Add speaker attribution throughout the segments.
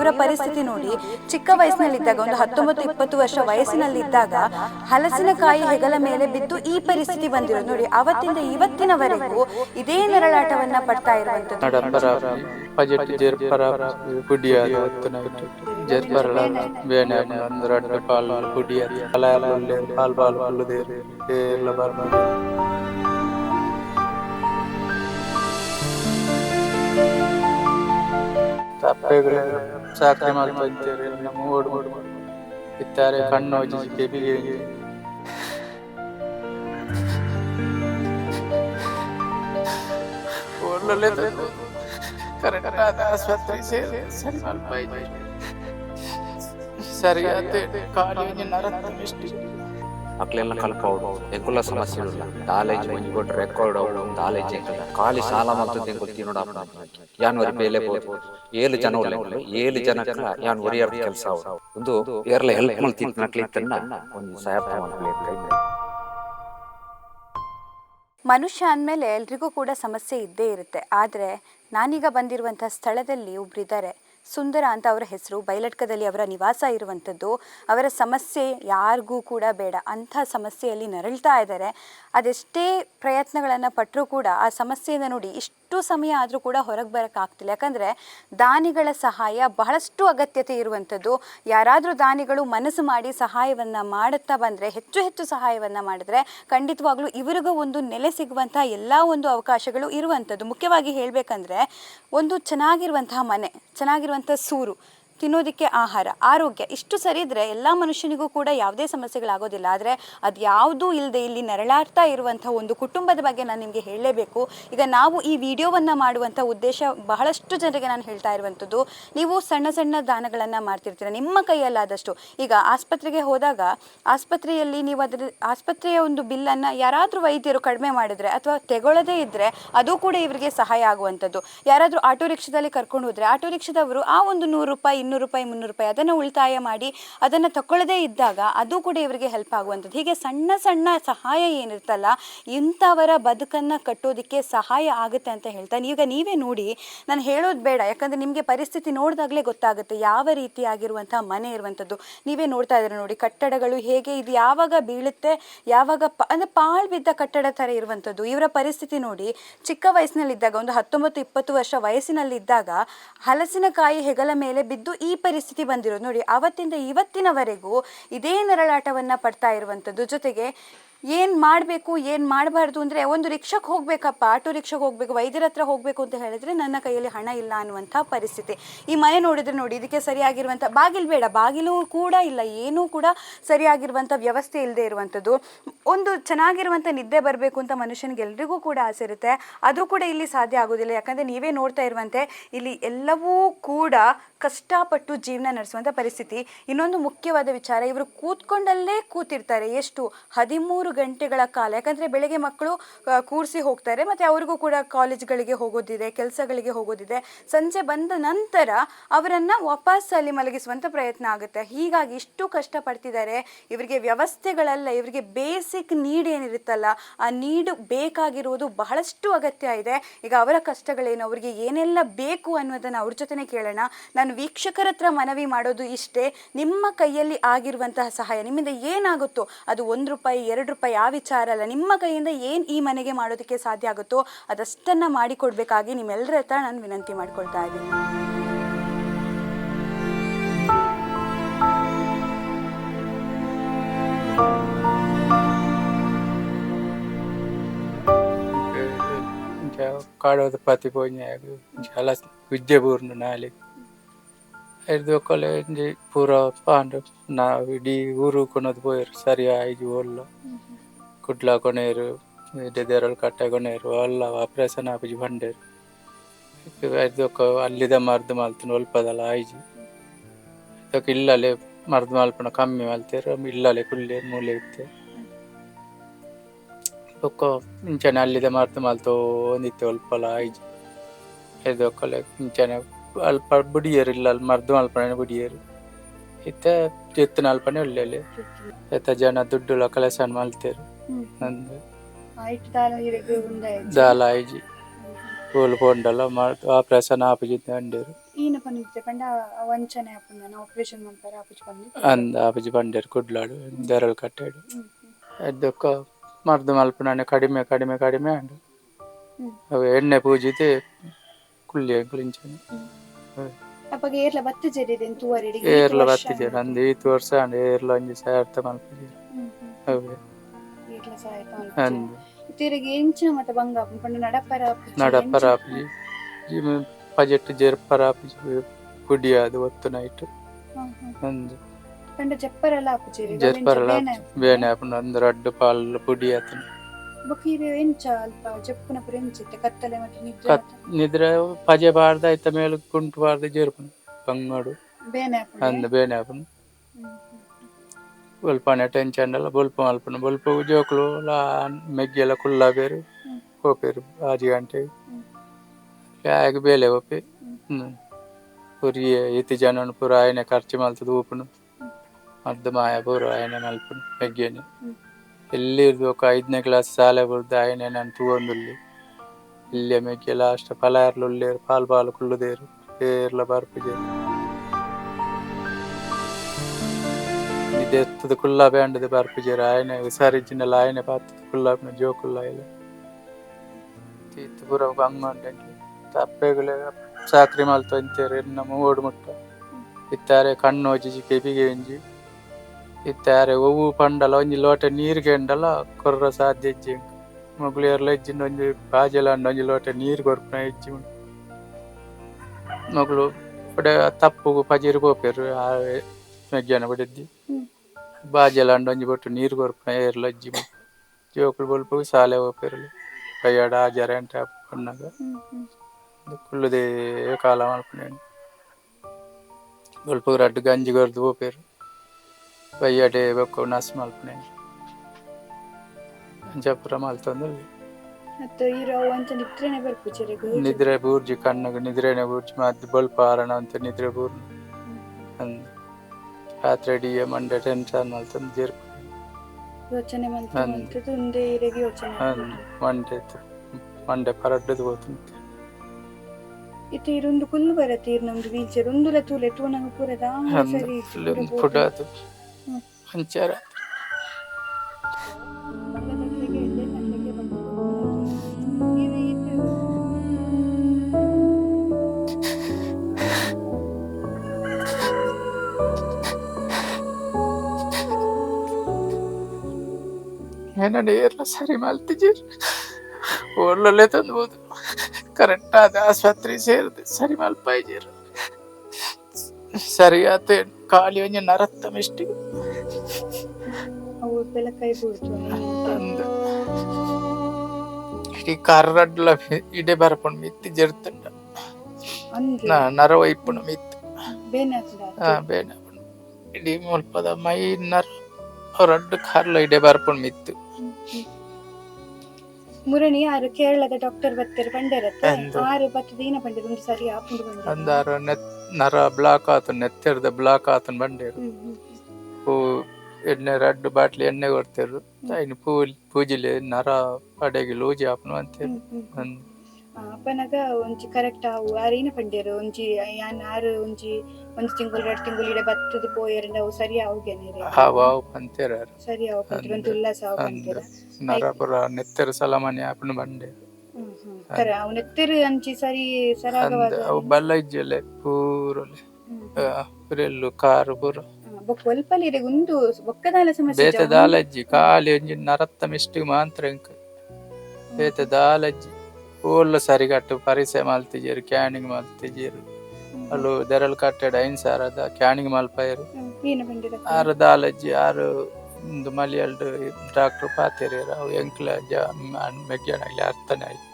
Speaker 1: ಇವರ ಪರಿಸ್ಥಿತಿ ನೋಡಿ, ಚಿಕ್ಕ ವಯಸ್ಸಿನಲ್ಲಿದ್ದಾಗ, ಒಂದು ಹತ್ತೊಂಬತ್ತು ಇಪ್ಪತ್ತು ವರ್ಷ ವಯಸ್ಸಿನಲ್ಲಿದ್ದಾಗ ಹಲಸಿನಕಾಯಿ ಹೆಗಲ ಮೇಲೆ ಬಿದ್ದು ಈ ಪರಿಸ್ಥಿತಿ ಬಂದಿರೋದು. ನೋಡಿ, ಅವತ್ತಿಂದ ಇವತ್ತಿನವರೆಗೂ ಇದೇ ನರಳಾಟವನ್ನ ಪಡ್ತಾ ಇರುವಂತದ್ದು
Speaker 2: ತಪ್ಪೆಗಳು ಸಾಕರೆ ಮಾಡ್ತಾರೆ ನಮ್ಮ ಓಡು ಓಡು ಇತ್ತಾರೆ ಕಣ್ಣು ಹೋಗಿ ಕೆಬಿಗೆ ಒಳ್ಳೊಳ್ಳೆ ಕರೆಕ್ಟ್ ಆದ ಆಸ್ಪತ್ರೆ ಸೇರಿ ಸರಿ ಮಾಡ್ಪಾಯ್ತು ಸರಿಯಾದ ಕಾಲೇಜಿನ ನರತ್ತ ಎಷ್ಟು
Speaker 3: ಮಕ್ಳೆಲ್ಲ ಕಲ್ಪೌಡು ಎಂಕುಲ್ಲ ಸಮಸ್ಯೆ ಇಲ್ಲ ಕಾಲೇಜ್ ಮಂಜಿ ರೆಕಾರ್ಡ್ ಕಾಲೇಜ್ ಎಂಕಲ್ಲ ಖಾಲಿ ಸಾಲ ಮತ್ತು ಗೊತ್ತಿನೋಡ ಯಾನ್ ವರಿ ಬೇಲೆ ಬೋದು ಏಳು ಜನ ಏಳು ಜನಕ್ಕ ಯಾನ್ ಅವ್ರ ಕೆಲಸ ಒಂದು ಏರ್ಲ ಹೆಲ್ಪ್ ಮಾಡ್ತಿತ್ತು ನಕ್ಲಿ ಇತ್ತನ್ನ ಒಂದು ಸಹಾಯ
Speaker 1: ಮನುಷ್ಯ ಅಂದಮೇಲೆ ಎಲ್ರಿಗೂ ಕೂಡ ಸಮಸ್ಯೆ ಇದ್ದೇ ಇರುತ್ತೆ. ಆದರೆ ನಾನೀಗ ಬಂದಿರುವಂಥ ಸ್ಥಳದಲ್ಲಿ ಒಬ್ಬರಿದ್ದಾರೆ ಸುಂದರ ಅಂತ ಅವರ ಹೆಸರು. ಬೈಲಟ್ಕದಲ್ಲಿ ಅವರ ನಿವಾಸ ಇರುವಂಥದ್ದು. ಅವರ ಸಮಸ್ಯೆ ಯಾರಿಗೂ ಕೂಡ ಬೇಡ. ಅಂಥ ಸಮಸ್ಯೆಯಲ್ಲಿ ನರಳ್ತಾ ಇದ್ದಾರೆ. ಅದೆಷ್ಟೇ ಪ್ರಯತ್ನಗಳನ್ನು ಪಟ್ಟರೂ ಕೂಡ ಆ ಸಮಸ್ಯೆಯಿಂದ ನೋಡಿ ಇಷ್ಟು ಸಮಯ ಆದರೂ ಕೂಡ ಹೊರಗೆ ಬರೋಕ್ಕಾಗ್ತಿಲ್ಲ ಯಾಕಂದರೆ ದಾನಿಗಳ ಸಹಾಯ ಬಹಳಷ್ಟು ಅಗತ್ಯತೆ ಇರುವಂಥದ್ದು. ಯಾರಾದರೂ ದಾನಿಗಳು ಮನಸ್ಸು ಮಾಡಿ ಸಹಾಯವನ್ನು ಮಾಡುತ್ತಾ ಬಂದರೆ, ಹೆಚ್ಚು ಹೆಚ್ಚು ಸಹಾಯವನ್ನು ಮಾಡಿದ್ರೆ ಖಂಡಿತವಾಗ್ಲೂ ಇವರಿಗೂ ಒಂದು ನೆಲೆ ಸಿಗುವಂಥ ಎಲ್ಲ ಒಂದು ಅವಕಾಶಗಳು ಇರುವಂಥದ್ದು. ಮುಖ್ಯವಾಗಿ ಹೇಳಬೇಕಂದ್ರೆ, ಒಂದು ಚೆನ್ನಾಗಿರುವಂತಹ ಮನೆ, ಚೆನ್ನಾಗಿರುವಂಥ ಸೂರು ತಿನ್ನೋದಕ್ಕೆ ಆಹಾರ, ಆರೋಗ್ಯ, ಇಷ್ಟು ಸರಿ ಇದ್ರೆ ಎಲ್ಲ ಮನುಷ್ಯನಿಗೂ ಕೂಡ ಯಾವುದೇ ಸಮಸ್ಯೆಗಳಾಗೋದಿಲ್ಲ. ಆದರೆ ಅದು ಯಾವುದೂ ಇಲ್ಲದೆ ಇಲ್ಲಿ ನರಳಾಡ್ತಾ ಇರುವಂಥ ಒಂದು ಕುಟುಂಬದ ಬಗ್ಗೆ ನಾನು ನಿಮಗೆ ಹೇಳಲೇಬೇಕು. ಈಗ ನಾವು ಈ ವಿಡಿಯೋವನ್ನು ಮಾಡುವಂಥ ಉದ್ದೇಶ ಬಹಳಷ್ಟು ಜನರಿಗೆ ನಾನು ಹೇಳ್ತಾ ಇರುವಂಥದ್ದು, ನೀವು ಸಣ್ಣ ಸಣ್ಣ ದಾನಗಳನ್ನು ಮಾಡ್ತಿರ್ತೀರ. ನಿಮ್ಮ ಕೈಯಲ್ಲಾದಷ್ಟು. ಈಗ ಆಸ್ಪತ್ರೆಗೆ ಹೋದಾಗ ಆಸ್ಪತ್ರೆಯಲ್ಲಿ ನೀವು ಅದರ, ಆಸ್ಪತ್ರೆಯ ಒಂದು ಬಿಲ್ಲನ್ನು ಯಾರಾದರೂ ವೈದ್ಯರು ಕಡಿಮೆ ಮಾಡಿದರೆ ಅಥವಾ ತೆಗೊಳ್ಳದೇ ಇದ್ದರೆ ಅದು ಕೂಡ ಇವರಿಗೆ ಸಹಾಯ ಆಗುವಂಥದ್ದು. ಯಾರಾದರೂ ಆಟೋ ರಿಕ್ಷಾದಲ್ಲಿ ಕರ್ಕೊಂಡು ಹೋದರೆ ಆಟೋ ರಿಕ್ಷಾದವರು ಆ ಒಂದು ನೂರು ರೂಪಾಯಿ ಇನ್ನೂರು ರೂಪಾಯಿ, ಮುನ್ನೂರು ರೂಪಾಯಿ ಅದನ್ನು ಉಳಿತಾಯ ಮಾಡಿ ಅದನ್ನು ತಕೊಳ್ಳದೇ ಇದ್ದಾಗ ಅದು ಕೂಡ ಇವರಿಗೆ ಹೆಲ್ಪ್ ಆಗುವಂಥದ್ದು. ಹೀಗೆ ಸಣ್ಣ ಸಣ್ಣ ಸಹಾಯ ಏನಿರ್ತಲ್ಲ, ಇಂಥವರ ಬದುಕನ್ನು ಕಟ್ಟೋದಕ್ಕೆ ಸಹಾಯ ಆಗುತ್ತೆ ಅಂತ ಹೇಳ್ತಾನೆ. ಈಗ ನೀವೇ ನೋಡಿ, ನಾನು ಹೇಳೋದು ಬೇಡ, ಯಾಕಂದರೆ ನಿಮಗೆ ಪರಿಸ್ಥಿತಿ ನೋಡಿದಾಗಲೇ ಗೊತ್ತಾಗುತ್ತೆ ಯಾವ ರೀತಿಯಾಗಿರುವಂಥ ಮನೆ ಇರುವಂಥದ್ದು. ನೀವೇ ನೋಡ್ತಾ ಇದ್ದೀರ ನೋಡಿ, ಕಟ್ಟಡಗಳು ಹೇಗೆ ಇದು ಯಾವಾಗ ಬೀಳುತ್ತೆ, ಯಾವಾಗ ಪ, ಅಂದರೆ ಪಾಳು ಬಿದ್ದ ಕಟ್ಟಡ ಥರ ಇರುವಂಥದ್ದು. ಇವರ ಪರಿಸ್ಥಿತಿ ನೋಡಿ, ಚಿಕ್ಕ ವಯಸ್ಸಿನಲ್ಲಿದ್ದಾಗ, ಒಂದು ಹತ್ತೊಂಬತ್ತು ಇಪ್ಪತ್ತು ವರ್ಷ ವಯಸ್ಸಿನಲ್ಲಿದ್ದಾಗ ಹಲಸಿನಕಾಯಿ ಹೆಗಲ ಮೇಲೆ ಬಿದ್ದು ಈ ಪರಿಸ್ಥಿತಿ ಬಂದಿರೋದು. ನೋಡಿ ಅವತ್ತಿಂದ ಇವತ್ತಿನವರೆಗೂ ಇದೇ ನರಳಾಟವನ್ನು ಪಡ್ತಾ ಇರುವಂಥದ್ದು. ಜೊತೆಗೆ ಏನು ಮಾಡಬೇಕು, ಏನು ಮಾಡಬಾರ್ದು ಅಂದರೆ ಒಂದು ರಿಕ್ಷಕ್ಕೆ ಹೋಗಬೇಕಪ್ಪ, ಆಟೋ ರಿಕ್ಷಕ್ಕೆ ಹೋಗಬೇಕು, ವೈದ್ಯರ ಹತ್ರ ಹೋಗಬೇಕು ಅಂತ ಹೇಳಿದ್ರೆ ನನ್ನ ಕೈಯಲ್ಲಿ ಹಣ ಇಲ್ಲ ಅನ್ನುವಂಥ ಪರಿಸ್ಥಿತಿ. ಈ ಮನೆ ನೋಡಿದ್ರೆ ನೋಡಿ, ಇದಕ್ಕೆ ಸರಿಯಾಗಿರುವಂಥ ಬಾಗಿಲು ಬೇಡ. ಬಾಗಿಲು ಕೂಡ ಇಲ್ಲ, ಏನೂ ಕೂಡ ಸರಿಯಾಗಿರುವಂಥ ವ್ಯವಸ್ಥೆ ಇಲ್ಲದೆ ಇರುವಂಥದ್ದು. ಒಂದು ಚೆನ್ನಾಗಿರುವಂಥ ನಿದ್ದೆ ಬರಬೇಕು ಅಂತ ಮನುಷ್ಯನಿಗೆ ಎಲ್ರಿಗೂ ಕೂಡ ಆಸೆ ಇರುತ್ತೆ. ಅದು ಕೂಡ ಇಲ್ಲಿ ಸಾಧ್ಯ ಆಗೋದಿಲ್ಲ. ಯಾಕಂದರೆ ನೀವೇ ನೋಡ್ತಾ ಇರುವಂತೆ ಇಲ್ಲಿ ಎಲ್ಲವೂ ಕೂಡ ಕಷ್ಟಪಟ್ಟು ಜೀವನ ನಡೆಸುವಂಥ ಪರಿಸ್ಥಿತಿ. ಇನ್ನೊಂದು ಮುಖ್ಯವಾದ ವಿಚಾರ, ಇವರು ಕೂತ್ಕೊಂಡಲ್ಲೇ ಕೂತಿರ್ತಾರೆ. ಎಷ್ಟು? ಹದಿಮೂರು ಗಂಟೆಗಳ ಕಾಲ. ಯಾಕಂದರೆ ಬೆಳಗ್ಗೆ ಮಕ್ಕಳು ಕೂರಿಸಿ ಹೋಗ್ತಾರೆ, ಮತ್ತು ಅವ್ರಿಗೂ ಕೂಡ ಕಾಲೇಜ್ಗಳಿಗೆ ಹೋಗೋದಿದೆ, ಕೆಲಸಗಳಿಗೆ ಹೋಗೋದಿದೆ. ಸಂಜೆ ಬಂದ ನಂತರ ಅವರನ್ನು ವಾಪಸ್ ಅಲ್ಲಿ ಮಲಗಿಸುವಂಥ ಪ್ರಯತ್ನ ಆಗುತ್ತೆ. ಹೀಗಾಗಿ ಇಷ್ಟು ಕಷ್ಟಪಡ್ತಿದ್ದಾರೆ. ಇವರಿಗೆ ವ್ಯವಸ್ಥೆಗಳಲ್ಲ, ಇವರಿಗೆ ಬೇಸಿಕ್ ನೀಡ್ ಏನಿರುತ್ತಲ್ಲ, ಆ ನೀಡು ಬೇಕಾಗಿರುವುದು ಬಹಳಷ್ಟು ಅಗತ್ಯ ಇದೆ. ಈಗ ಅವರ ಕಷ್ಟಗಳೇನು, ಅವರಿಗೆ ಏನೆಲ್ಲ ಬೇಕು ಅನ್ನೋದನ್ನು ಅವ್ರ ಜೊತೆನೇ ಕೇಳೋಣ. ನಾನು ವೀಕ್ಷಕರ ಹತ್ರ ಮನವಿ ಮಾಡೋದು ಇಷ್ಟೇ. ನಿಮ್ಮ ಕೈಯಲ್ಲಿ ಆಗಿರುವಂತಹ ಸಹಾಯ, ನಿಮ್ಮಿಂದ ಏನಾಗುತ್ತೋ ಅದು ಒಂದು ರೂಪಾಯಿ, ಎರಡು ಆ ವಿಚಾರ ಅಲ್ಲ, ನಿಮ್ಮ ಕೈಯಿಂದ ಏನು ಈ ಮನೆಗೆ ಮಾಡೋದಕ್ಕೆ ಸಾಧ್ಯ ಆಗುತ್ತೋ ಅದಷ್ಟನ್ನು ಮಾಡಿಕೊಡ್ಬೇಕಾಗಿ ನಿಮ್ಮೆಲ್ಲರ ಹತ್ರ ನಾನು ವಿನಂತಿ ಮಾಡ್ಕೊಳ್ತಾ ಇದ್ದೀನಿ.
Speaker 2: ಕಾಡೋದು ಪತಿ ಪೋಜ್ಞಾಗ ಜಲ ವಿದ್ಯೆ ನಾಳೆ. ಐದು ಒಕ್ಕಲೆ ಒಂಜಿ ಪೂರ ಪಾಂಡು ನಾವು ಇಡೀ ಊರು ಕೊನದು ಪೋಯರು ಸರಿ ಆಯ್ಜು ಒಲ್ಲ ಕುಡ್ಲ ಕೊನೆಯರು ದೇರಳು ಕಟ್ಟೆ ಕೊನೆಯರು ಅಲ್ಲ ಆಪರೇಷನ್ ಆಪುಜಿ ಬಂಡೇರು ಐದು ಒಕ್ಕ ಅಲ್ಲಿದ ಮರ್ದು ಮಲ್ತನ ಒಲ್ಪದಲ್ಲ ಆಯ್ಜಿ ಅದಕ್ಕೆ ಇಲ್ಲಲೆ ಮರ್ದು ಮಲ್ಪನ ಕಮ್ಮಿ ಮಲ್ತೇರು ಇಲ್ಲಲೆ ಕುಲ್ಲೆ ಮೂಲೆ ಇತ್ತೆ ಒಕ್ಕ ಇಂಚನೆ ಅಲ್ಲಿದ ಮರ್ದು ಮಲ್ತೋ ಒಂದಿತ್ತೆ ಒಲ್ಪಲ ಆಯ್ಜಿ ಐದು ಒಕ್ಕಲೆ ಇಂಚನೆ ಅಲ್ಪ ಬುಡಿಯರು ಇಲ್ಲ ಅಲ್ಲಿ ಮರ್ದು ಮಲ್ಪನೆ ಬುಡಿಯರು ಇತ್ತ ಎತ್ತಿನ ಅಲ್ಪನೆ ಒಳ್ಳೆ ಎತ್ತ ಜನ ದುಡ್ಡುಲ ಕೆಲಸ ಮಲ್ತೇರು ನಂದು ದಾಲ ಐಜಿ ಓಲ್ ಪೋಂಡಲ ಆಪರೇಷನ್ ಆಪುಜಿದ್ದೆ ಅಂಡೇರು
Speaker 4: ಈನ ಪಂಡಿತ್ತೆ ಪಂಡ ವಂಚನೆ ಆಪುಂದನ ಆಪರೇಷನ್ ಮಾಡ್ತಾರೆ ಆಪುಜಿ ಪಂಡಿ
Speaker 2: ಅಂದ ಆಪುಜಿ ಬಂಡೇರು ಕುಡ್ಲಾಡು ದೆರಲ್ ಕಟ್ಟಾಡು ಎದ್ದೊಕ್ಕ ಮರ್ದು ಮಲ್ಪನಾನೆ ಕಡಿಮೆ ಕಡಿಮೆ ಕಡಿಮೆ ಅಂಡು
Speaker 4: ಹ್ಮ್.
Speaker 2: ಅವು ಎಣ್ಣೆ ಪೂಜಿತೆ ಕುಳ್ಳಿ ಕುಳಿಂಚನೆ
Speaker 4: ಅಪ್ಪಗೆ ಏರ್ಲ ಬತ್ತ ಜರಿದೆ ತೂವರೆಡಿ
Speaker 2: ಏರ್ಲ ಬತ್ತಿಜೇರು ಅಂದು ಈತು ವರ್ಷ ಅಂಡು ಏರ್ಲ ಒಂಜಿ ಸಾರ್ಥ ಮಲ್ಪಜೇರು ಅವೆ
Speaker 4: ಏರ್ಲ ಸಾಯ್ತ
Speaker 2: ಅಂದು
Speaker 4: ತಿರುಗಿ ಎಂಚಿನ ಮತ್ತೆ ಬಂಗ ಆಪುಂಡು ಪಂಡ ನಡಪರ ಆಪುಜಿ,
Speaker 2: ನಡಪ್ಪರ ಬಜೆಟ್ ಜೆರ್ಪರ ಆಪುಜಿ ಕುಡಿ ಅದು ಒತ್ತು ನೈಟ್. ಅಂದು
Speaker 4: ಪಂಡ
Speaker 2: ಬೇನೆ ಆಪುಂಡು ಅಂದು ರಡ್ಡು ಪಾಲ್ ಪುಡಿ ಆತನು.
Speaker 4: ಬಕೀರ್ ಎಂಚ ಅಲ್ಪ ಜಪ್ಪುನ ಪುರ ಎಂಚಿತ್ತೆ ಕತ್ತಲೆ ಮತ್ತೆ ನಿದ್ರೆ
Speaker 2: ಕತ್ ನಿದ್ರೆ ಪಜೆ ಬಾರ್ದ ಐತ ಮೇಲೆ ಕುಂಟು ಬಾರ್ದ ಜೇರ್ಪುನು ಬಂಗಾಡು
Speaker 4: ಬೇನೆ ಆಪುಂಡು
Speaker 2: ಅಂದು ಬೇನೆ ಆಪುನು
Speaker 4: ಹ್ಮ್, ಹ್ಮ್.
Speaker 2: ಬೊಲ್ಪನೆ ಟೆನ್ಷನ್ ಎಲ್ಲ ಬೊಲ್ಪ ಮಲ್ಪುನು ಬೊಲ್ಪ ಜೋಕ್ಲು ಲಾ ಮೆಗ್ಗೆಲ್ಲ ಕುಲ್ಲ ಬೇರು
Speaker 4: ಹ್ಮ್.
Speaker 2: ಹೋಪೇರು ಆಜಿ ಗಂಟೆ
Speaker 4: ಹ್ಮ್.
Speaker 2: ಯಾಗ ಬೇಲೆ ಒಪ್ಪಿ
Speaker 4: ಹ್ಮ್.
Speaker 2: ಹ್ಮ್ ಪುರಿ ಇತಿ ಜನನು ಪುರ ಆಯನೆ ಖರ್ಚು ಮಲ್ತದ ಊಪುನು ಅರ್ಧ ಮಾಯ ಪೂರ ಆಯನೆ ಮಲ್ಪುನು ಮೆಗ್ಗೇನೆ
Speaker 4: ಹ್ಮ್.
Speaker 2: ಎಲ್ಲಿ ಇರ್ಬೇಕು ಐದನೇ ಕ್ಲಾಸ್ ಶಾಲೆ ಬರ್ದು ಆಯನೆ ನಾನು ತೂಗೊಂದುಲ್ಲಿ ಇಲ್ಲೇ ಮೇಕೆ ಲಾಸ್ಟ್ ಪಲಾಯರ್ಲು ಉಳ್ಳೇರು ಪಾಲ್ ಪಾಲು ಕುಳ್ಳುದೇರು ಏರ್ಲ ಬರ್ಪಿದೆ ಇದು ಎತ್ತದ ಕುಲ್ಲ ಬ್ಯಾಂಡದ ಬರ್ಪಿಜೇರು ಆಯನೆ ವಿಸಾರಿಜಿನಲ್ಲ ಆಯನೆ ಪಾತದ ಕುಲ್ಲ ಜೋಕುಲ್ಲ ಇಲ್ಲ ತೀತ್ ಪೂರ ಬಂಗೊಂಡೆ ತಪ್ಪೆಗಳೇ ಸಾಕ್ರಿ ಮಾಲ್ತು ಅಂತಾರೆ ನಮ್ಮ ಓಡು ಮುಟ್ಟ. ಇತ್ತಾರೆ ಕಣ್ಣು ಜಿಜಿ ಕೆಬಿಗೆ ಒಂಜಿ ಇತ್ತಾರೆ ಒವ್ವು ಪಂಡಲ ಒಂಜಿ ಲೋಟ ನೀರಿಗೆ ಎಂಡಲ ಕೊರ್ರ ಸಾಧ್ಯ ಇಜ್ಜಿ ಮಗಳು ಎಲ್ಲ ಇಜ್ಜಿಂದ ಒಂಜಿ ಬಾಜಲ ಅಂಡ ಒಂಜಿ ಲೋಟ ನೀರು ಕೊರ್ಪುನ ಇಜ್ಜಿ ಉಂಡು ಮಗಳು ಪಡೆ ತಪ್ಪು ಪಜೀರು ಪೋಪೆರು ಆ ಮಧ್ಯಾಹ್ನ ಬಡಿದ್ದಿ
Speaker 4: ಹ್ಮ್.
Speaker 2: ಬಾಜಲ ಅಂಡ ಒಂಜಿ ಬೊಟ್ಟು ನೀರು ಕೊರ್ಪುನ ಏರ್ಲ ಇಜ್ಜಿ ಜೋಕುಲು ಬೊಲ್ಪ ಸಾಲೆ ಹೋಪೆರು ಬಯ್ಯಾಡ ಆಜಾರ ಎಂಟ ಪಣ್ಣಾಗ
Speaker 4: ಹ್ಮ್, ಹ್ಮ್.
Speaker 2: ಕುಳ್ಳುದೇ ಕಾಲ ಮಲ್ಪನೇನು ಸ್ವಲ್ಪ ರಡ್ಡು ಗಂಜಿ ಕೊರ್ದು ಹೋಪೇರು ಬಯ್ಯಾಡೆ ಬೊಕ್ಕ ನಸ್ ಮಲ್ಪನೇನು ಜಪ್ರ ಮಲ್ತಂದಲ್ಲಿ
Speaker 4: ಮತ್ತೆ ಇರೋ ಅಂತ ನಿದ್ರೆನೆ ಬರ್ಪುಜೆರೆ
Speaker 2: ನಿದ್ರೆ ಬೂರ್ಜಿ ಕಣ್ಣಗ ನಿದ್ರೆನೆ ಬೂರ್ಜಿ ಮದ್ದು ಬಲ್ಪ ಆರಣ ಅಂತ ನಿದ್ರೆ ಅಂದ್ ರಾತ್ರಿ ಅಡಿಗೆ ಮಂಡೆ ಟೆನ್ಷನ್ ಮಲ್ತಂದು ಜೇರ್ಪು
Speaker 4: ಯೋಚನೆ ಮಂತ್ರ
Speaker 2: ಅಂದ್.
Speaker 4: ಮಂತ್ರ ತುಂದೆ ಇರೆಗೆ ಯೋಚನೆ
Speaker 2: ಮಂಡೆ ಮಂಡೆ ಪರಡ್ಡದು ಹೋತಂತೆ
Speaker 4: ಇತ್ತೆ ಇರೊಂದು ಕುಲ್ಲು ಬರತ್ತೆ ಇರ್ ನಮ್ದು ವೀಲ್ ಚೇರ್ ಒಂದುಲ ತೂಲೆ ತೂನಂಗ ಪೂರದ ಸರಿ
Speaker 2: ಫುಡ್ ಅದು
Speaker 4: ಹ್ಮ್.
Speaker 2: ಅಂಚಾರ ಏನಂದ್ರೆ ಎಲ್ಲ ಸರಿ ಮಲ್ತಿದ್ದೀರಿ ಒಳ್ಳೊಳ್ಳೆ ತಂದ್ಬೋದು ಕರೆಕ್ಟ್ ಆದ ಆಸ್ಪತ್ರೆ ಸೇರಿದೆ ಸರಿ ಮಲ್ಪಾಯ್ಜೀರು ಸರಿ ಆತ ಖಾಲಿ ಒಂಜಿ ನರತ್ತ ಮಿಷ್ಟಿಗೆ ಬರಪುಂಡು ಮಿತ್ತಿ ಜರ್ತಂಡ.
Speaker 4: ಅಂದ್ರೆ?
Speaker 2: ನಾ ನರವ ಇಪ್ಪುಂಡು ಮಿತ್ತು.
Speaker 4: ಬೇನೆ ಹಾಕಿದ
Speaker 2: ಹಾ ಬೇಡ ಇಡೀ ಮುಲ್ಪದ ಮೈ ನರ ರಡ್ಡು ಕಾರ್ಲ ಇಡೆ ಬರಪುಂಡು ಮಿತ್ತು.
Speaker 4: ಮುರಣಿ ಯಾರು ಕೇರಳದ ಡಾಕ್ಟರ್ ಬತ್ತರ್ ಬಂದಿರತ್ತೆ. ಆರು ಬತ್ತದ ಏನ ಬಂದಿರ ಒಂದು ಸರಿ ಆಪುಂಡು ಬಂದಿರ.
Speaker 2: ಅಂದಾರ ನರ ಬ್ಲಾಕ್ ಆತನ್ ನೆತ್ತೆರ್ದ ಬ್ಲಾಕ್ ಆತನ್ ಪೂ ಎಣ್ಣೆ ರಡ್ಡು ಬಾಟ್ಲಿ ಎಣ್ಣೆ ಕೊಡ್ತಿರು ಐನು ಪೂಲ್ ಪೂಜಿಲೆ ನರ ಪಡೆಗೆ ಲೂಜಿ ಆಪನು ಅಂತೇಳಿ
Speaker 4: ಒಂದು ಅಪ್ಪನಗ ಒಂಜಿ ಕರೆಕ್ಟ್ ಅವು ಆರೇನ ಪಂಡ್ಯರು ಒಂಜಿ ಯಾನ್ ಆರು ಒಂಜಿ ಒಂಜಿ ತಿಂಗಳು ಎರಡು ತಿಂಗಳು ಇಡ ಬತ್ತದ ಪೋಯರಿಂದ ಅವು ಸರಿ ಅವ್ಗೆನೆ
Speaker 2: ಹಾವು ಹಾವು ಅಂತೇರ
Speaker 4: ಸರಿ ಅವು ಪಂತ್ರ ಒಂದು ಉಲ್ಲಾಸ ಅವು ಪಂತ್ರ
Speaker 2: ನರ ಪುರ ನೆತ್ತೆರು ಸಲಮನೆ ಆಪನು ಬಂಡೆ
Speaker 4: ಕರೆ ಅವು ನೆತ್ತರು ಅಂಚಿ ಸರಿ ಸರಾಗವಾದ
Speaker 2: ಅವು ಬಲ್ಲ ಇಜ್ಜಲೆ ಪೂರಲೆ ಪುರೆಲ್ಲು ಕಾರು ಪೂರ.
Speaker 4: ಬೊಕ್ಕ ಒಲ್ಪಲಿ ಇರೆಗ್ ಒಂದು ಬೊಕ್ಕದಾಲ ಸಮಸ್ಯೆ
Speaker 2: ಬೇತೆ ದಾಲಜ್ಜಿ ಕಾಲಿ ಒಂಜಿ ನರತ್ತ ಮಿಷ್ಟಿಗೆ ಮಾತ್ರ ಎಂಕ್. ಬೇತೆ ದಾಲಜ್ಜಿ ಓಲ್ಲ ಸರಿಗಟ್ಟು ಪರಿಸೆ ಮಲ್ತಿಜೇರು ಕ್ಯಾನಿಂಗ್ ಮಲ್ತಿಜೇರು ಅಲ್ಲು ದೆರಲ್ ಕಟ್ಟೆಡ್ ಐನ್ ಸಾರದ ಕ್ಯಾನಿಂಗ್ ಮಾಲ್ಪಾಯರು ಆರು ದಾಲಜ್ಜಿ ಆರು ಒಂದು ಮಲಿಯಲ್ಡ್ ಡಾಕ್ಟರ್ ಪಾತೆರೇರ ಅವು ಎಂಕ್ಲ ಜ ಮೆಗ್ಯಾನಾಗ್ಲಿ ಅರ್ಥನೇ ಆಯ್ತು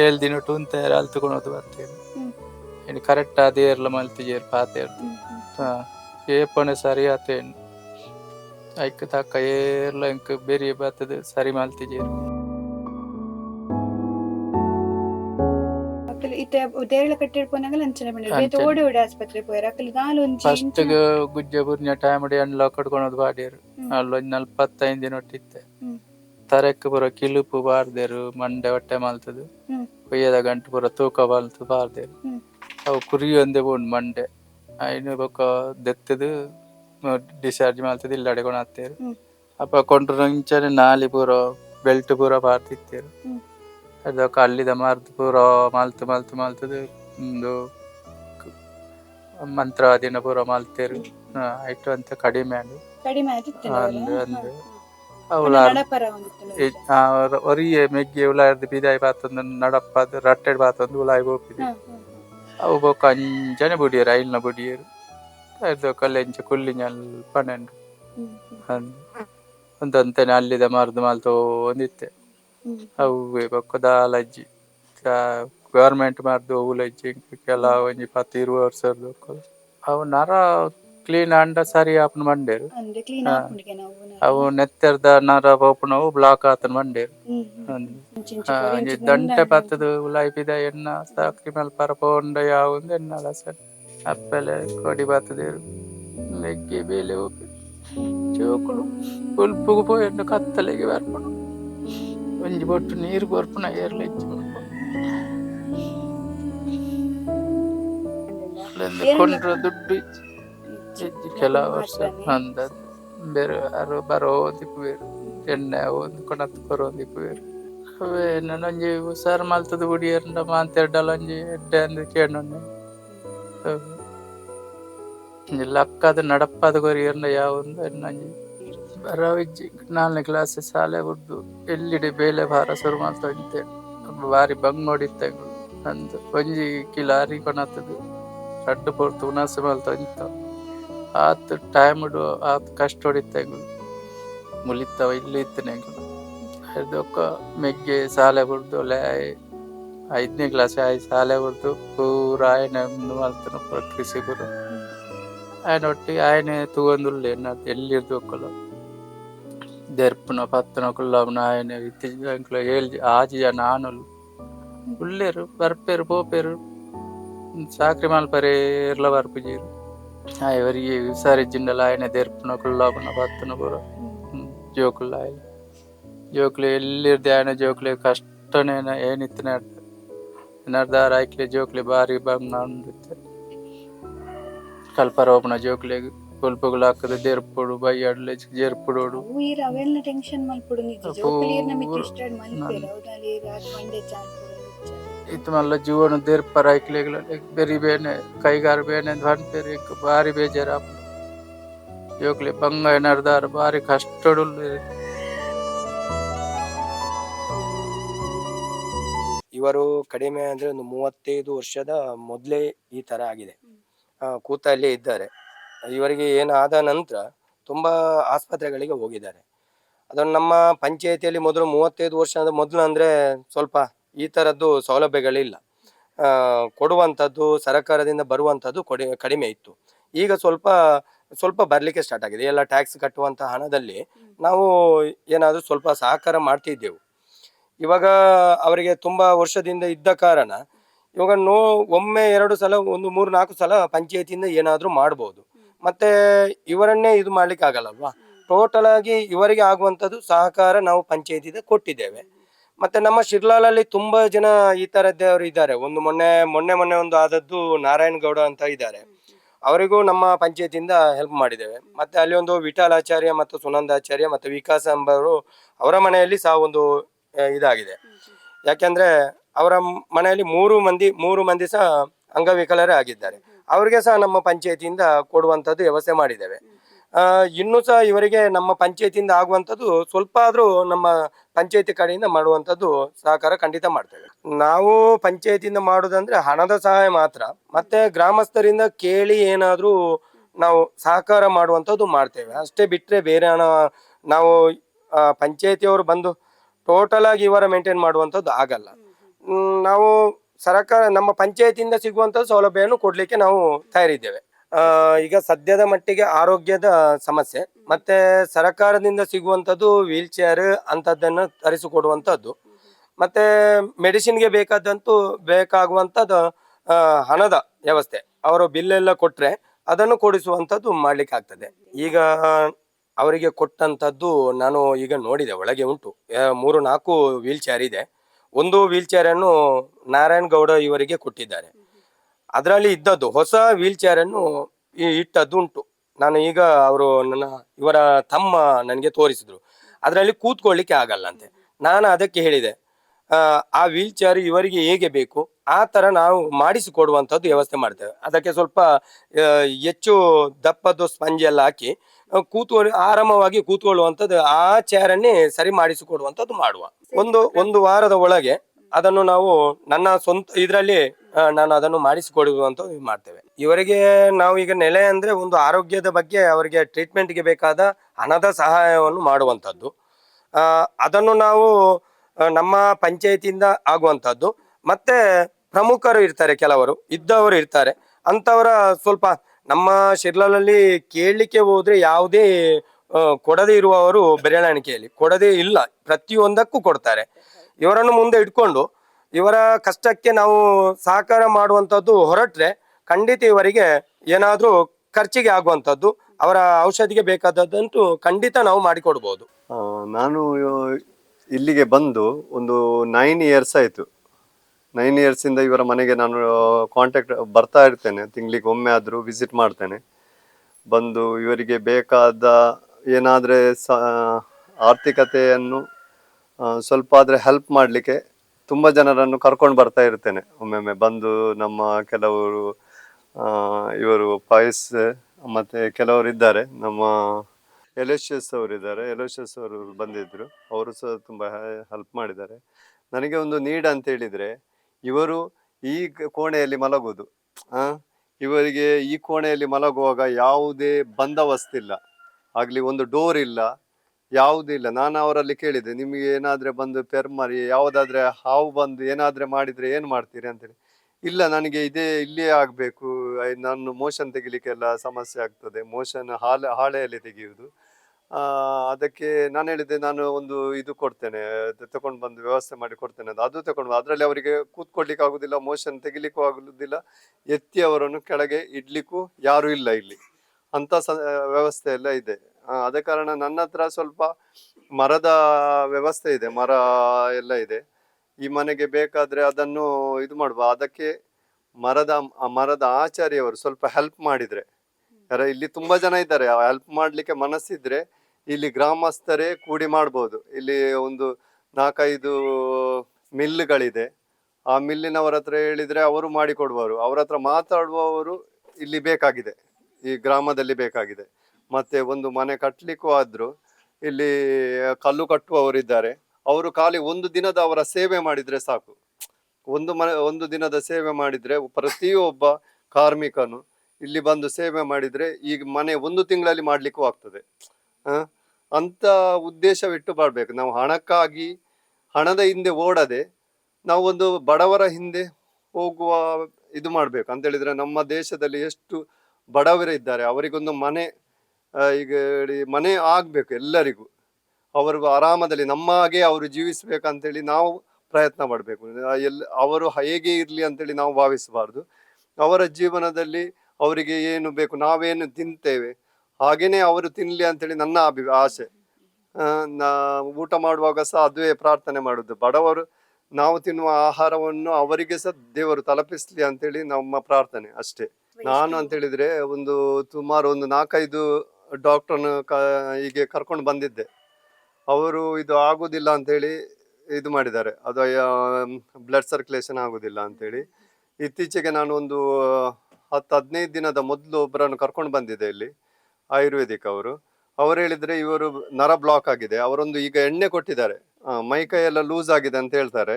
Speaker 2: ಏಳು ದಿನ ಅಲ್ತುಕೊಳೋದು ಬರ್ತೇರು
Speaker 4: ಹ್ಮ್.
Speaker 2: ಇನ್ನು ಕರೆಕ್ಟ್ ಅದೇ ಏರ್ಲ ಮಲ್ತಿಜೇರು ಪಾತೇರು
Speaker 4: ಹ್ಮ್.
Speaker 2: ಹಾ. ಏಪನೆ ಸರಿ ಆತೇನು? ಐಕ್ ತಕ್ಕ ಏರ್ಲ ಎಂಕ್ ಬೇರೆ ಬತ್ತದ ಸರಿ ಮಲ್ತಿಜೇರು
Speaker 4: ಇತ್ತೆ ದೇರಳ ಕಟ್ಟಿಡ್ ಪೋನಾಗ ಲಂಚನೆ ಬಂದಿರ ಬೇತೆ
Speaker 2: ಅಂಚನೆ.
Speaker 4: ಓಡಿ ಓಡಿ ಆಸ್ಪತ್ರೆ ಪೋಯರ. ಅಕ್ಕಲ್ ದಾಲ್ ಒಂಜಿ
Speaker 2: ಫಸ್ಟ್ ಗುಜ್ಜೆ ಬುರ್ņ ಟೈಮಡಿ ಅಣ್ಣ ಕಟ್ಕೊಳೋದು ಬಾಡಿಯರು.
Speaker 4: ಹ್ಮ್.
Speaker 2: ಅಲ್ಲೊಂದು ನಲ್ಪತ್ತೈದು ದಿನ ಒಟ್ಟಿತ್ತೆ.
Speaker 4: ತರಕ್ಕೆ
Speaker 2: ತರಕ್ ಬರೋ ಕಿಲುಪು ಬಾರ್ದೇರು ಮಂಡೆ ಹೊಟ್ಟೆ ಮಲ್ತದು. ಕೊಯ್ಯದ ಗಂಟು ಪೂರ ತೂಕ ಬಲ್ತು ಬಾರ್ದೆ
Speaker 1: ಹ್ಮ್.
Speaker 2: ಅವು ಕುರಿ ಒಂದೇ ಬೋಂಡು ಮಂಡೆ. ಐನು ಬೊಕ್ಕ ದೆತ್ತದು ಡಿಸ್ಚಾರ್ಜ್ ಮಾಡ್ತದೆ ಇಲ್ಲಿ ಕೊಣತ್ತೇರು
Speaker 1: ಹ್ಮ್.
Speaker 2: ಅಪ್ಪ ಕೊಂಡ್ರ ಇಂಚನೆ ನಾಲಿ ಪೂರ ಬೆಲ್ಟ್ ಪೂರ ಬಾರ್ತಿತ್ತೇರು ಅದಕ್ಕ ಅಲ್ಲಿದ ಮಾರ್ದು ಪೂರ ಮಾಲ್ತು ಮಾಲ್ತು ಮಲ್ತದು ಒಂದು ಮಂತ್ರ ದಿನ ಪೂರ ಮಾಲ್ತೇರು ಆಯ್ತು ಅಂತ ಕಡಿಮೆ
Speaker 1: ಅದು
Speaker 2: ಅಂದು. ಅಂದು ಅವಳ ಒರಿಯೆ ಮೆಗ್ಗಿ ಉಲಾರ್ದು ಬಿದಾಯಿ ಬಾತೊಂದು ನಡಪ್ಪ ರಟ್ಟೆಡ್ ಬಾತೊಂದು ಉಲಾಯಿ ಬೋಪಿದೆ ಅವು ಬೊಕ್ಕ ಅಂಚನೆ ಬುಡಿಯರು ಐಲ್ನ ಬುಡಿಯರು. ಅದು ಕಲ್ಲೆಂಚ ಕುಲ್ಲಿಂಜಲ್ ಪನ್ನೆಂಡು ಅಂದು ಒಂದಂತನೆ ಅಲ್ಲಿದ ಮರ್ದು ಮಲ್ತು ಒಂದಿತ್ತೆ ಅವು ಬೊಕ್ಕ ದಾಲಜ್ಜಿ ಗವರ್ಮೆಂಟ್ ಮರ್ದು ಉಲಜ್ಜಿ ಕೆಲ ಒಂಜಿ ಪತ್ತು ಇರುವ ವರ್ಷದ್ದು ಅವು ನರ ಕ್ಲೀನ್ ಅಂಡ ಸರಿ ಆಪನ್ ಮಂಡೇರು
Speaker 1: ಅಂದ್ರೆ ಕ್ಲೀನ್
Speaker 2: ಹಾ.
Speaker 1: ಹಾಕೊಂಡಿಗೆ ನಾವು
Speaker 2: ಅವು ನೆತ್ತೆರ್ದ ನರ ಬೋಪುನವು ಬ್ಲಾಕ್ ಆತನ ಮಂಡೇರು ಅಂದು ಆ, ಒಂಜಿ ದಂಟೆ ಪತ್ತದು ಉಲಾಯಿ ಪಿದ ಎನ್ನ ಸಾಕ್ರಿ ಮೇಲೆ ಪರಪೊಂಡ ಯಾವುದು ಎನ್ನಲ ಸರ್ ಅಪ್ಪಲೆ ಕೊಡಿ ಬತ್ತದೇರು ಲೆಗ್ಗಿ ಬೇಲೆ ಹೋಗಿ ಜೋಕುಲು ಉಲ್ಪುಗು ಪೋಯಂಡು ಕತ್ತಲೆಗೆ ಬರ್ಪುಡು ಒಂಜಿ ಬೊಟ್ಟು ನೀರು ಬರ್ಪುನ ಏರ್ಲ ಇಚ್ಚಿ ಕೊಂಡ್ರ ದುಡ್ಡು ಇಚ್ಚಿ ಇಜ್ಜಿ ಕೆಲ ವರ್ಷ ಅಂದ ಬೇರೆ ಯಾರು ಬರೋ ದಿಪ್ಪುವೇರು ಎಣ್ಣೆ ಒಂದು ಕೊಣತ್ತು ಬರೋ ದಿಪ್ಪುವೇರು ಅವೇ ನನೊಂಜಿ ಹುಷಾರ್ ಮಲ್ತದ ಮಾತೆಡ್ಡಲ ಒಂಜಿ ಎಡ್ಡೆ ಅಂದ್ ಒಂಜಿ ಲಕ್ಕದ ನಡಪ್ಪದ ಕೊರಿಯರ್ಂಡ ಯಾವೊಂದು ಎನ್ನೊಂಜಿ ಬರವಿಜ್ಜಿ ನಾಲ್ನೇ ಕ್ಲಾಸ್ ಶಾಲೆ ಬಿಡ್ದು ಎಲ್ಲಿಡೆ ಬೇಲೆ ಭಾರ ಶುರು ಮಾಡ್ತಂತೆ ಬಾರಿ ಬಂಗ್ ನೋಡಿತ್ತೆ ಅಂದು ಒಂಜಿ ಕಿಲಾರಿ ಕೊಣತ್ತದು. ರಡ್ಡು ಪೊರ್ತು ಉಣಸು ಮಲ್ತ ಇಂತ ಆತ್ ಟೈಮ್ ಆತ್ ಕಷ್ಟ ಹೊಡಿತೆಗಳು ಮುಲಿತಾವ ಇಲ್ಲಿ ಇತ್ತನೆಗಳು ಅದಕ್ಕ ಮೆಗ್ಗೆ ಸಾಲೆ ಹೊಡೆದು ಐದನೇ ಕ್ಲಾಸ್ ಆಯ್ ಸಾಲೆ ಹೊಡೆದು ಪೂರ ಆಯ್ನ ಮಲ್ತನ ಪೂರ ಕೃಷಿ ಪೂರ. ಆಯ್ನ ಒಟ್ಟಿಗೆ ಆಯ್ನೆ ತಗೊಂದುಲ್ಲೆ ಎಲ್ಲಿರ್ದು ಒಕ್ಕಲು ದೆರ್ಪುನ ಪತ್ತನ ಕುಲ್ಲವನ ಆಯ್ನ ಇತ್ತೀಚೆಗೆ ಏಳ್ ಆಜಿಯ ನಾನು ಉಳ್ಳೇರು ಬರ್ಪೇರು, ಪೋಪೇರು. ಸಾಕ್ರಿ ಮಾಲ್ಪರೇ ಇರ್ಲ ಬರ್ಪುಜೀರು ఎవరికి విసారించిండలా ఆయన తెరుపునకులు లేకుండా పత్తున కూడా. జోకులు ఆయన జోకులు వెళ్ళిర్ది ఆయన జోకులు కష్టనేనా ఏనిత్తినట్టు ఎన్నర్దా రాయికిలే జోకులు భారీ భంగా ఉండితే కల్పరోపణ జోకులే కొలుపుకు లాక్కదు జరుపుడు బయ్యాడు జరుపుడు టెన్షన్
Speaker 1: ಊರ मतलब जीवन देर पर
Speaker 2: आइक
Speaker 1: ले ನಮಗೆ
Speaker 2: एक
Speaker 1: बेरी बे ने कई गार बे
Speaker 2: ಇತ್ತು ಮಲ್ಲ ಜೀವನ एक ಕೈಗಾರ ಬೇನೆ नरदार
Speaker 5: ಇವರು ಕಡಿಮೆ ಅಂದ್ರೆ ಒಂದು ಮೂವತ್ತೈದು ವರ್ಷದ ಮೊದಲೇ ಈ ತರ ಆಗಿದೆ. ಕೂತ ಅಲ್ಲೇ ಇದ್ದಾರೆ. ಇವರಿಗೆ ಏನಾದ ನಂತರ ತುಂಬಾ ಆಸ್ಪತ್ರೆಗಳಿಗೆ ಹೋಗಿದ್ದಾರೆ. ಅದನ್ನು ನಮ್ಮ ಪಂಚಾಯತಿಯಲ್ಲಿ ಮೊದಲು ಮೂವತ್ತೈದು ವರ್ಷದ ಮೊದಲು ಅಂದ್ರೆ ಸ್ವಲ್ಪ ಈ ತರದ್ದು ಸೌಲಭ್ಯಗಳಿಲ್ಲ. ಕೊಡುವಂಥದ್ದು ಸರ್ಕಾರದಿಂದ ಬರುವಂಥದ್ದು ಕೊಡಿ ಕಡಿಮೆ ಇತ್ತು. ಈಗ ಸ್ವಲ್ಪ ಸ್ವಲ್ಪ ಬರಲಿಕ್ಕೆ ಸ್ಟಾರ್ಟ್ ಆಗಿದೆ. ಎಲ್ಲ ಟ್ಯಾಕ್ಸ್ ಕಟ್ಟುವಂಥ ಹಣದಲ್ಲಿ ನಾವು ಏನಾದರೂ ಸ್ವಲ್ಪ ಸಹಕಾರ ಮಾಡ್ತಿದ್ದೆವು. ಇವಾಗ ಅವರಿಗೆ ತುಂಬಾ ವರ್ಷದಿಂದ ಇದ್ದ ಕಾರಣ ಇವಾಗ ನೋ ಒಮ್ಮೆ ಎರಡು ಸಲ ಒಂದು ಮೂರು ನಾಲ್ಕು ಸಲ ಪಂಚಾಯತಿಯಿಂದ ಏನಾದರೂ ಮಾಡ್ಬೋದು. ಮತ್ತೆ ಇವರನ್ನೇ ಇದು ಮಾಡ್ಲಿಕ್ಕೆ ಆಗಲ್ಲಲ್ವಾ ಟೋಟಲ್ ಆಗಿ ಇವರಿಗೆ ಆಗುವಂಥದ್ದು ಸಹಕಾರ ನಾವು ಪಂಚಾಯತಿಯಿಂದ ಕೊಟ್ಟಿದ್ದೇವೆ. ಮತ್ತೆ ನಮ್ಮ ಶಿರ್ಲಾಲಲ್ಲಿ ತುಂಬಾ ಜನ ಈ ತರದವರು ಇದ್ದಾರೆ. ಒಂದು ಮೊನ್ನೆ ಮೊನ್ನೆ ಮೊನ್ನೆ ಒಂದು ಆದದ್ದು ನಾರಾಯಣ ಗೌಡ ಅಂತ ಇದ್ದಾರೆ. ಅವರಿಗೂ ನಮ್ಮ ಪಂಚಾಯತಿಯಿಂದ ಹೆಲ್ಪ್ ಮಾಡಿದ್ದೇವೆ. ಮತ್ತೆ ಅಲ್ಲಿ ಒಂದು ವಿಠಲಾಚಾರ್ಯ ಮತ್ತು ಸುನಂದಾಚಾರ್ಯ ಮತ್ತು ವಿಕಾಸ್ ಎಂಬವರು ಅವರ ಮನೆಯಲ್ಲಿ ಸಹ ಒಂದು ಇದಾಗಿದೆ. ಯಾಕೆಂದ್ರೆ ಅವರ ಮನೆಯಲ್ಲಿ ಮೂರು ಮಂದಿ ಮೂರು ಮಂದಿ ಸಹ ಅಂಗವಿಕಲರೇ ಆಗಿದ್ದಾರೆ. ಅವರಿಗೆ ಸಹ ನಮ್ಮ ಪಂಚಾಯತಿಯಿಂದ ಕೊಡುವಂಥದ್ದು ವ್ಯವಸ್ಥೆ ಮಾಡಿದ್ದೇವೆ. ಇನ್ನೂ ಸಹ ಇವರಿಗೆ ನಮ್ಮ ಪಂಚಾಯತಿಯಿಂದ ಆಗುವಂಥದ್ದು ಸ್ವಲ್ಪ ಆದರೂ ನಮ್ಮ ಪಂಚಾಯತಿ ಕಡೆಯಿಂದ ಮಾಡುವಂಥದ್ದು ಸಹಕಾರ ಖಂಡಿತ ಮಾಡ್ತೇವೆ. ನಾವು ಪಂಚಾಯತಿಯಿಂದ ಮಾಡುವುದಂದ್ರೆ ಹಣದ ಸಹಾಯ ಮಾತ್ರ. ಮತ್ತೆ ಗ್ರಾಮಸ್ಥರಿಂದ ಕೇಳಿ ಏನಾದರೂ ನಾವು ಸಹಕಾರ ಮಾಡುವಂಥದ್ದು ಮಾಡ್ತೇವೆ. ಅಷ್ಟೇ ಬಿಟ್ಟರೆ ಬೇರೆ ಹಣ ನಾವು ಪಂಚಾಯತಿಯವರು ಬಂದು ಟೋಟಲ್ ಆಗಿ ಇವರ ಮೇಂಟೈನ್ ಮಾಡುವಂಥದ್ದು ಆಗಲ್ಲ. ನಾವು ಸರ್ಕಾರ ನಮ್ಮ ಪಂಚಾಯತಿಯಿಂದ ಸಿಗುವಂಥದ್ದು ಸೌಲಭ್ಯವನ್ನು ಕೊಡಲಿಕ್ಕೆ ನಾವು ತಯಾರಿದ್ದೇವೆ. ಈಗ ಸದ್ಯದ ಮಟ್ಟಿಗೆ ಆರೋಗ್ಯದ ಸಮಸ್ಯೆ. ಮತ್ತೆ ಸರಕಾರದಿಂದ ಸಿಗುವಂಥದ್ದು ವೀಲ್ ಚೇರ್ ಅಂತದನ್ನ ತರಿಸಿಕೊಡುವಂತದ್ದು ಮತ್ತೆ ಮೆಡಿಸಿನ್ಗೆ ಬೇಕಾದಂತೂ ಬೇಕಾಗುವಂಥದ್ದು ಆ, ಹಣದ ವ್ಯವಸ್ಥೆ. ಅವರು ಬಿಲ್ ಎಲ್ಲ ಕೊಟ್ರೆ ಅದನ್ನು ಕೊಡಿಸುವಂಥದ್ದು ಮಾಡ್ಲಿಕ್ಕೆ ಆಗ್ತದೆ ಈಗ ಅವರಿಗೆ ಕೊಟ್ಟಂಥದ್ದು ನಾನು ಈಗ ನೋಡಿದೆ ಒಳಗೆ ಉಂಟು. ಮೂರು ನಾಲ್ಕು ವೀಲ್ ಚೇರ್ ಇದೆ. ಒಂದು ವೀಲ್ ಚೇರ್ ಅನ್ನು ನಾರಾಯಣ್ ಗೌಡ ಇವರಿಗೆ ಕೊಟ್ಟಿದ್ದಾರೆ. ಅದರಲ್ಲಿ ಇದ್ದದ್ದು ಹೊಸ ವೀಲ್ ಚೇರ್ ಅನ್ನು ಇಟ್ಟದ್ದು ಉಂಟು ನಾನು ಈಗ ಅವರು ನನ್ನ ಇವರ ತಮ್ಮ ನನಗೆ ತೋರಿಸಿದ್ರು. ಅದರಲ್ಲಿ ಕೂತ್ಕೊಳ್ಳಿಕ್ಕೆ ಆಗಲ್ಲ ಅಂತೆ ನಾನು ಅದಕ್ಕೆ ಹೇಳಿದೆ ಆ, ವೀಲ್ ಚೇರ್ ಇವರಿಗೆ ಹೇಗೆ ಬೇಕು ಆ ಥರ ನಾವು ಮಾಡಿಸಿಕೊಡುವಂಥದ್ದು ವ್ಯವಸ್ಥೆ ಮಾಡ್ತೇವೆ. ಅದಕ್ಕೆ ಸ್ವಲ್ಪ ಹೆಚ್ಚು ದಪ್ಪದ್ದು ಸ್ಪಂಜ್ ಎಲ್ಲ ಹಾಕಿ ಕೂತು ಆರಾಮವಾಗಿ ಕೂತ್ಕೊಳ್ಳುವಂಥದ್ದು ಆ ಚೇರನ್ನೇ ಸರಿ ಮಾಡಿಸಿಕೊಡುವಂಥದ್ದು ಮಾಡುವ. ಒಂದು ಒಂದು ವಾರದ ಒಳಗೆ ಅದನ್ನು ನಾವು ನನ್ನ ಸ್ವಂತ ಇದರಲ್ಲಿ ನಾನು ಅದನ್ನು ಮಾಡಿಸಿಕೊಡುವಂತ ಮಾಡ್ತೇವೆ. ಇವರಿಗೆ ನಾವು ಈಗ ನೆಲೆ ಅಂದ್ರೆ ಒಂದು ಆರೋಗ್ಯದ ಬಗ್ಗೆ ಅವರಿಗೆ ಟ್ರೀಟ್ಮೆಂಟ್ಗೆ ಬೇಕಾದ ಹಣದ ಸಹಾಯವನ್ನು ಮಾಡುವಂಥದ್ದು. ಅದನ್ನು ನಾವು ನಮ್ಮ ಪಂಚಾಯತಿಯಿಂದ ಆಗುವಂಥದ್ದು. ಮತ್ತೆ ಪ್ರಮುಖರು ಇರ್ತಾರೆ ಕೆಲವರು, ಇದ್ದವರು ಇರ್ತಾರೆ. ಅಂಥವರ ಸ್ವಲ್ಪ ನಮ್ಮ ಶಿರ್ಲಲ್ಲಿ ಕೇಳಲಿಕ್ಕೆ ಹೋದ್ರೆ ಯಾವುದೇ ಕೊಡದೇ ಇರುವವರು ಬೆರಳಾಣಿಕೆಯಲ್ಲಿ. ಕೊಡದೇ ಇಲ್ಲ, ಪ್ರತಿಯೊಂದಕ್ಕೂ ಕೊಡ್ತಾರೆ. ಇವರನ್ನು ಮುಂದೆ ಇಟ್ಕೊಂಡು ಇವರ ಕಷ್ಟಕ್ಕೆ ನಾವು ಸಹಕಾರ ಮಾಡುವಂಥದ್ದು ಹೊರಟ್ರೆ ಖಂಡಿತ ಇವರಿಗೆ ಏನಾದರೂ ಖರ್ಚಿಗೆ ಆಗುವಂಥದ್ದು, ಅವರ ಔಷಧಿಗೆ ಬೇಕಾದದ್ದಂತೂ ಖಂಡಿತ ನಾವು ಮಾಡಿಕೊಡ್ಬೋದು.
Speaker 6: ನಾನು ಇಲ್ಲಿಗೆ ಬಂದು ಒಂದು ನೈನ್ ಇಯರ್ಸ್ ಆಯಿತು. ನೈನ್ ಇಯರ್ಸಿಂದ ಇವರ ಮನೆಗೆ ನಾನು ಕಾಂಟ್ಯಾಕ್ಟ್ ಬರ್ತಾ ಇರ್ತೇನೆ. ತಿಂಗಳಿಗೆ ಒಮ್ಮೆ ಆದರೂ ವಿಸಿಟ್ ಮಾಡ್ತೇನೆ. ಬಂದು ಇವರಿಗೆ ಬೇಕಾದ ಏನಾದರೆ ಸ ಆರ್ಥಿಕತೆಯನ್ನು ಸ್ವಲ್ಪ ಆದರೆ ಹೆಲ್ಪ್ ಮಾಡಲಿಕ್ಕೆ ತುಂಬ ಜನರನ್ನು ಕರ್ಕೊಂಡು ಬರ್ತಾ ಇರ್ತೇನೆ. ಒಮ್ಮೊಮ್ಮೆ ಬಂದು ನಮ್ಮ ಕೆಲವರು ಇವರು ಪಾಯಸ್, ಮತ್ತು ಕೆಲವರು ಇದ್ದಾರೆ. ನಮ್ಮ ಎಲೋಶಿಯಸ್ ಅವರು ಇದ್ದಾರೆ. ಎಲೋಶಿಯಸ್ ಅವರು ಬಂದಿದ್ದರು ಅವರು ಸಹ ತುಂಬ ಹೆಲ್ಪ್ ಮಾಡಿದ್ದಾರೆ. ನನಗೆ ಒಂದು ನೀಡ್ ಅಂತ ಹೇಳಿದರೆ, ಇವರು ಈ ಕೋಣೆಯಲ್ಲಿ ಮಲಗೋದು ಇವರಿಗೆ ಈ ಕೋಣೆಯಲ್ಲಿ ಮಲಗುವಾಗ ಯಾವುದೇ ಬಂದವಸ್ತಿಲ್ಲ. ಆಗಲಿ ಒಂದು ಡೋರ್ ಇಲ್ಲ. ಯಾವುದೂ ಇಲ್ಲ. ನಾನು ಅವರಲ್ಲಿ ಕೇಳಿದೆ, ನಿಮಗೆ ಏನಾದರೆ ಬಂದು ಪೆರ್ಮರಿ ಯಾವುದಾದ್ರೆ ಹಾವು ಬಂದು ಏನಾದರೆ ಮಾಡಿದರೆ ಏನು ಮಾಡ್ತೀರಿ? ಅಂತೇಳಿ. ಇಲ್ಲ, ನನಗೆ ಇದೇ ಇಲ್ಲಿಯೇ ಆಗಬೇಕು. ನಾನು ಮೋಷನ್ ತೆಗಿಲಿಕ್ಕೆಲ್ಲ ಸಮಸ್ಯೆ ಆಗ್ತದೆ. ಮೋಷನ್ ಹಾಲೆ, ಹಾಳೆಯಲ್ಲಿ ತೆಗೆಯುವುದು. ಅದಕ್ಕೆ ನಾನು ಹೇಳಿದೆ, ನಾನು ಒಂದು ಇದು ಕೊಡ್ತೇನೆ ತಗೊಂಡು ಬಂದು ವ್ಯವಸ್ಥೆ ಮಾಡಿ ಕೊಡ್ತೇನೆ ಅದು ಅದು ತಗೊಂಡು ಅದರಲ್ಲಿ ಅವರಿಗೆ ಕೂತ್ಕೊಳ್ಲಿಕ್ಕೆ ಆಗುದಿಲ್ಲ, ಮೋಷನ್ ತೆಗಿಲಿಕ್ಕೂ ಆಗುದಿಲ್ಲ, ಎತ್ತಿ ಅವರನ್ನು ಕೆಳಗೆ ಇಡ್ಲಿಕ್ಕೂ ಯಾರೂ ಇಲ್ಲ ಇಲ್ಲಿ. ಅಂತ ಸ, ವ್ಯವಸ್ಥೆ ಎಲ್ಲ ಇದೆ. ಆದ ಕಾರಣ ನನ್ನ ಹತ್ರ ಸ್ವಲ್ಪ ಮರದ ವ್ಯವಸ್ಥೆ ಇದೆ, ಮರ ಎಲ್ಲ ಇದೆ. ಈ ಮನೆಗೆ ಬೇಕಾದ್ರೆ ಅದನ್ನು ಇದು ಮಾಡುವ ಅದಕ್ಕೆ ಮರದ, ಆ ಮರದ ಆಚಾರ್ಯವರು ಸ್ವಲ್ಪ ಹೆಲ್ಪ್ ಮಾಡಿದ್ರೆ. ಯಾರ, ಇಲ್ಲಿ ತುಂಬಾ ಜನ ಇದ್ದಾರೆ ಹೆಲ್ಪ್ ಮಾಡ್ಲಿಕ್ಕೆ ಮನಸ್ಸಿದ್ರೆ ಇಲ್ಲಿ ಗ್ರಾಮಸ್ಥರೇ ಕೂಡಿ ಮಾಡ್ಬೋದು. ಇಲ್ಲಿ ಒಂದು ನಾಲ್ಕೈದು ಮಿಲ್ಗಳಿದೆ. ಆ ಮಿಲ್ಲಿನವರ ಹತ್ರ ಹೇಳಿದ್ರೆ ಅವರು ಮಾಡಿಕೊಡುವರು. ಅವರ ಹತ್ರ ಮಾತಾಡುವವರು ಇಲ್ಲಿ ಬೇಕಾಗಿದೆ, ಈ ಗ್ರಾಮದಲ್ಲಿ ಬೇಕಾಗಿದೆ. ಮತ್ತೆ ಒಂದು ಮನೆ ಕಟ್ಟಲಿಕ್ಕೂ ಆದ್ರು ಇಲ್ಲಿ ಕಲ್ಲು ಕಟ್ಟುವವರಿದ್ದಾರೆ. ಅವರು ಖಾಲಿ ಒಂದು ದಿನದ ಅವರ ಸೇವೆ ಮಾಡಿದ್ರೆ ಸಾಕು. ಒಂದು ಮನೆ, ಒಂದು ದಿನದ ಸೇವೆ ಮಾಡಿದ್ರೆ ಪ್ರತಿಯೊಬ್ಬ ಕಾರ್ಮಿಕನು ಇಲ್ಲಿ ಬಂದು ಸೇವೆ ಮಾಡಿದ್ರೆ ಈಗ ಮನೆ ಒಂದು ತಿಂಗಳಲ್ಲಿ ಮಾಡ್ಲಿಕ್ಕೂ ಆಗ್ತದೆ. ಅಂತ ಉದ್ದೇಶವಿಟ್ಟು ಮಾಡಬೇಕು. ನಾವು ಹಣಕ್ಕಾಗಿ, ಹಣದ ಹಿಂದೆ ಓಡದೆ ನಾವು ಒಂದು ಬಡವರ ಹಿಂದೆ ಹೋಗುವ ಇದು ಮಾಡಬೇಕು. ಅಂತ ಹೇಳಿದ್ರೆ ನಮ್ಮ ದೇಶದಲ್ಲಿ ಎಷ್ಟು ಬಡವರಿದ್ದಾರೆ, ಅವರಿಗೊಂದು ಮನೆ ಈಗ ಹೇಳಿ ಮನೆ ಆಗಬೇಕು ಎಲ್ಲರಿಗೂ. ಅವರು ಆರಾಮದಲ್ಲಿ ನಮ್ಮ ಹಾಗೆ ಅವರು ಜೀವಿಸ್ಬೇಕಂತೇಳಿ ನಾವು ಪ್ರಯತ್ನ ಮಾಡಬೇಕು. ಎಲ್ ಅವರು ಹೇಗೆ ಇರಲಿ ಅಂತೇಳಿ ನಾವು ಭಾವಿಸಬಾರ್ದು. ಅವರ ಜೀವನದಲ್ಲಿ ಅವರಿಗೆ ಏನು ಬೇಕು ನಾವೇನು ತಿಂತೇವೆ ಹಾಗೇನೆ ಅವರು ತಿನ್ಲಿ ಅಂತೇಳಿ ನನ್ನ ಅಭಿ ಆಸೆ. ನಾ ಊಟ ಮಾಡುವಾಗ ಸಹ ಅದುವೇ ಪ್ರಾರ್ಥನೆ ಮಾಡುದು ಬಡವರು ನಾವು ತಿನ್ನುವ ಆಹಾರವನ್ನು ಅವರಿಗೆ ಸಹ ದೇವರು ತಲುಪಿಸ್ಲಿ ಅಂತೇಳಿ ನಮ್ಮ ಪ್ರಾರ್ಥನೆ ಅಷ್ಟೇ. ನಾನು ಅಂತ ಹೇಳಿದ್ರೆ ಒಂದು ಸುಮಾರು ಒಂದು ನಾಲ್ಕೈದು ಡಾಕ್ಟರ್ನ ಕ, ಹೀಗೆ ಕರ್ಕೊಂಡು ಬಂದಿದ್ದೆ. ಅವರು ಇದು ಆಗೋದಿಲ್ಲ ಅಂಥೇಳಿ ಇದು ಮಾಡಿದ್ದಾರೆ. ಅದು ಬ್ಲಡ್ ಸರ್ಕ್ಯುಲೇಷನ್ ಆಗೋದಿಲ್ಲ ಅಂಥೇಳಿ ಇತ್ತೀಚೆಗೆ ನಾನು ಒಂದು ಹತ್ತು ಹದಿನೈದು ದಿನದ ಮೊದಲು ಒಬ್ಬರನ್ನು ಕರ್ಕೊಂಡು ಬಂದಿದ್ದೆ ಇಲ್ಲಿ, ಆಯುರ್ವೇದಿಕ್ ಅವರು. ಅವರು ಹೇಳಿದರೆ ಇವರು ನರ ಬ್ಲಾಕ್ ಆಗಿದೆ. ಅವರೊಂದು ಈಗ ಎಣ್ಣೆ ಕೊಟ್ಟಿದ್ದಾರೆ. ಮೈ ಕೈ ಎಲ್ಲ ಲೂಸ್ ಆಗಿದೆ ಅಂತ ಹೇಳ್ತಾರೆ.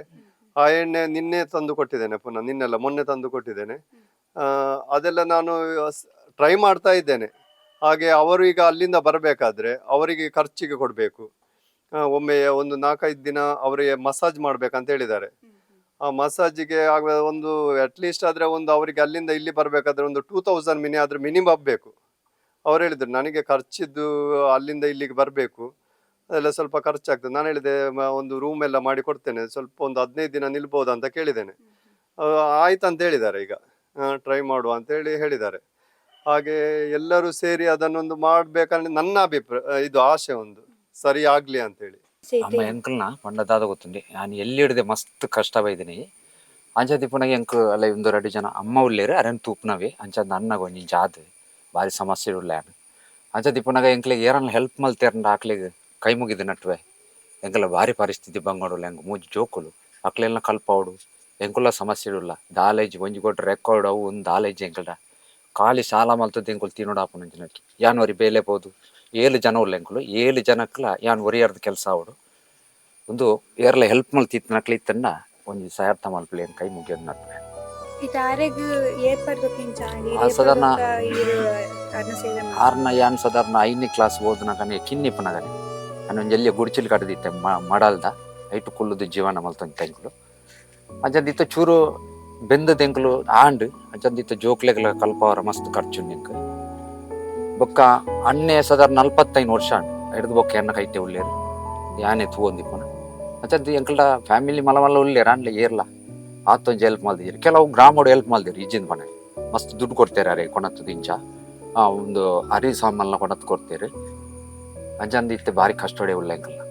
Speaker 6: ಆ ಎಣ್ಣೆ ನಿನ್ನೆ ತಂದು ಕೊಟ್ಟಿದ್ದೇನೆ ಪುನಃ, ನಿನ್ನೆಲ್ಲ ಮೊನ್ನೆ ತಂದು ಕೊಟ್ಟಿದ್ದೇನೆ. ಅದೆಲ್ಲ ನಾನು ಟ್ರೈ ಮಾಡ್ತಾ ಇದ್ದೇನೆ. ಹಾಗೆ ಅವರು ಈಗ ಅಲ್ಲಿಂದ ಬರಬೇಕಾದ್ರೆ ಅವರಿಗೆ ಖರ್ಚಿಗೆ ಕೊಡಬೇಕು. ಒಮ್ಮೆ ಒಂದು ನಾಲ್ಕೈದು ದಿನ ಅವರಿಗೆ ಮಸಾಜ್ ಮಾಡ್ಬೇಕಂತ ಹೇಳಿದ್ದಾರೆ. ಆ, ಮಸಾಜಿಗೆ ಆಗ ಒಂದು ಅಟ್ಲೀಸ್ಟ್ ಆದರೆ ಒಂದು ಅವರಿಗೆ ಅಲ್ಲಿಂದ ಇಲ್ಲಿ ಬರಬೇಕಾದ್ರೆ ಒಂದು ಟೂ ತೌಸಂಡ್ ಮಿನಿ ಆದರೆ ಮಿನಿಮಮ್ ಆಗಬೇಕು ಅವ್ರು ಹೇಳಿದರು, ನನಗೆ ಖರ್ಚಿದ್ದು ಅಲ್ಲಿಂದ ಇಲ್ಲಿಗೆ ಬರಬೇಕು. ಅದೆಲ್ಲ ಸ್ವಲ್ಪ ಖರ್ಚಾಗ್ತದೆ. ನಾನು ಹೇಳಿದೆ ಒಂದು ರೂಮ್ ಎಲ್ಲ ಮಾಡಿ ಕೊಡ್ತೇನೆ. ಸ್ವಲ್ಪ ಒಂದು ಹದಿನೈದು ದಿನ ನಿಲ್ಬೋದು? ಅಂತ ಕೇಳಿದ್ದೇನೆ. ಆಯ್ತು ಅಂತ ಹೇಳಿದ್ದಾರೆ ಈಗ. ಟ್ರೈ ಮಾಡುವ ಅಂತ ಹೇಳಿ ಹೇಳಿದ್ದಾರೆ. ಹಾಗೆ ಎಲ್ಲರೂ ಸೇರಿ ಅದನ್ನೊಂದು ಮಾಡ್ಬೇಕಂದ್ರೆ ನನ್ನ ಅಭಿಪ್ರಾಯ ಇದು ಆಸೆ ಒಂದು. ಸರಿ ಆಗ್ಲಿ ಅಂತೇಳಿ.
Speaker 3: ಅಮ್ಮ ಎಂಕಲ್ನ ಪಂಡದಾದ ಗೊತ್ತುಂಡಿ ನಾನು ಎಲ್ಲಿ ಹಿಡಿದೆ ಮಸ್ತ್ ಕಷ್ಟ ಬೈದಿನಿ. ಅಂಚ ದಿಪ್ಪನಾಗ ಎಂಕ್ ಅಲ್ಲ ಒಂದು ಎರಡು ಜನ. ಅಮ್ಮ ಉಳ್ಳೇರು ಅರೆನ್ ತೂಪ್ನವಿ. ಅಂಚಾದ ಅಣ್ಣಗ ಒಂಜಿ ಜಾದ್. ಭಾರಿ ಸಮಸ್ಯೆ ಉಳ್ಳ್ಯಾನ ಅಂಚ ದಿಪ್ಪನಾಗ ಎಂಕ್ಲೆಗ್ ಏರನ್ನ ಹೆಲ್ಪ್ ಮಲ್ತೇರಂಡ ಆಕ್ಲೆಗ್ ಕೈ ಮುಗಿದ ನಟ್ವೆ. ಎಂಕಲ ಭಾರಿ ಪರಿಸ್ಥಿತಿ ಬಂಗೋಡುಲ್ಲ ಎಂಕ್ ಮೂಜಿ ಜೋಕುಲು. ಅಕ್ಲೆಲ್ಲ ಕಲ್ಪವಡು. ಎಂಕುಲ್ಲ ಸಮಸ್ಯೆ ಇಡುಲ್ಲ ದಾಲೇಜ್ ಒಂಜಿ ಕೊಟ್ಟು ರೆಕಾರ್ಡ್ ಅವು ಒಂದು ದಾಲೇಜ್ ಎಂಕಲ್ಡ ಖಾಲಿ ಸಾಲ ಮಲ್ತದ್ದು ಎಂಕುಲು ತಿನ್ನೋಡಾಪನ ಅಂಚಿನಕ್ಕೆ ಯಾನ್ ವರಿ ಬೇಲೆ ಬೋದು? ಏಳು ಜನ ಉಲ್ಲೆಂಕುಲು ಏಳು ಜನಕ್ಲ ಯಾನ್ ಒರಿಯರ್ದ ಕೆಲಸ ಅವಡು ಒಂದು ಏರ್ಲ ಹೆಲ್ಪ್ ಮಲ್ತಿತ್ತು ಇತ್ತನ್ನ ಒಂಜಿ ಸಹಾರ್ಥ ಮಲ್ಪಲಿ ಕೈ ಮುಗಿಯೋದು ನಟ್ವೆ ಸಾಧಾರಣ ಆರ್ನ ಯಾನ್ ಸಾಧಾರಣ ಐದನೇ ಕ್ಲಾಸ್ ಓದನಾಗನೆ ಕಿನ್ನಿಪ್ಪನಾಗನೆ ಕಿನ್ನಿಪ್ಪನಗನೆ ನಾನು ಒಂದು ಎಲ್ಲಿ ಗುಡಿಚಿಲ್ ಕಟ್ಟದಿತ್ತೆ ಮಡಲ್ದ. ಐಟು ಕುಲ್ಲುದು ಜೀವನ ಮಲ್ತೊಂದು ತೆಂಕುಲು ಅಂಚಂದಿತ್ತ ಚೂರು ಬೆಂದ ತೆಂಕುಲು ಆಂಡ್ ಅಂಚಂದಿತ್ತ ಜೋಕ್ಲೆಗ್ಲ ಕಲ್ಪವರ ಮಸ್ತ್ ಖರ್ಚು ನಿಂಕ್ ಬೊಕ್ಕ ಅಣ್ಣೆ ಸದಾರ್ ನಲ್ಪತ್ತೈದು ವರ್ಷ ಅಂಡ್ ಹಿಡ್ದು ಬೊಕ್ಕ ಎಣ್ಣ ಕೈತೆ ಉಳ್ಳೇರು. ಯಾನೆ ತೂವೊಂದಿಪ್ಪನ ಅಂಚಂದಿ ಎಂಕಲ್ಡ ಫ್ಯಾಮಿಲಿ ಮಲ ಮಲ ಉಳ್ಳೇರ ಅಂಡ್ಲೆ ಏರ್ಲ. ಆತೊಂಜಿ ಹೆಲ್ಪ್ ಮಲ್ದಿರು ಕೆಲವು ಗ್ರಾಮೋಡು ಹೆಲ್ಪ್ ಮಲ್ದಿರು ಈಜಿನ ಮನೆ. ಮಸ್ತ್ ದುಡ್ಡು ಕೊಡ್ತಾರೆ ಅರೆ ಕೊಣತ್ತದ ಇಂಚ ಒಂದು ಅರಿ ಸಾಮಾನ್ಲ ಕೊಣತ್ ಕೊಡ್ತೀರಿ. ಅಂಚಂದಿ ಇತ್ತೆ ಭಾರಿ ಕಷ್ಟೋಡೆ ಉಳ್ಳೆ ಎಂಕಲ್ಲ